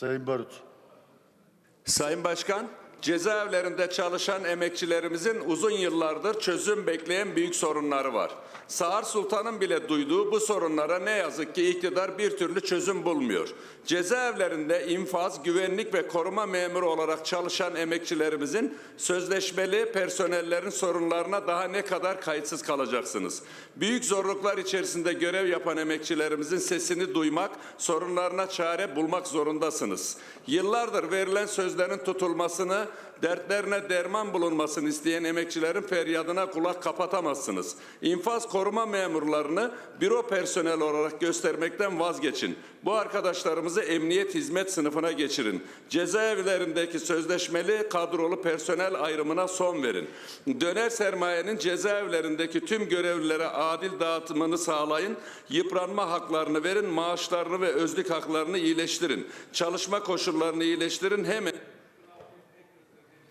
Sayın Barut. Sayın Başkan, cezaevlerinde çalışan emekçilerimizin uzun yıllardır çözüm bekleyen büyük sorunları var. Sağır Sultan'ın bile duyduğu bu sorunlara ne yazık ki iktidar bir türlü çözüm bulmuyor. Cezaevlerinde infaz, güvenlik ve koruma memuru olarak çalışan emekçilerimizin sözleşmeli personellerin sorunlarına daha ne kadar kayıtsız kalacaksınız? Büyük zorluklar içerisinde görev yapan emekçilerimizin sesini duymak, sorunlarına çare bulmak zorundasınız. Yıllardır verilen sözlerin tutulmasını, dertlerine derman bulunmasını isteyen emekçilerin feryadına kulak kapatamazsınız. İnfaz koruma memurlarını büro personel olarak göstermekten vazgeçin. Bu arkadaşlarımızı emniyet hizmet sınıfına geçirin. Cezaevlerindeki sözleşmeli kadrolu personel ayrımına son verin. Döner sermayenin cezaevlerindeki tüm görevlilere adil dağıtımını sağlayın. Yıpranma haklarını verin, maaşlarını ve özlük haklarını iyileştirin. Çalışma koşullarını iyileştirin. Hem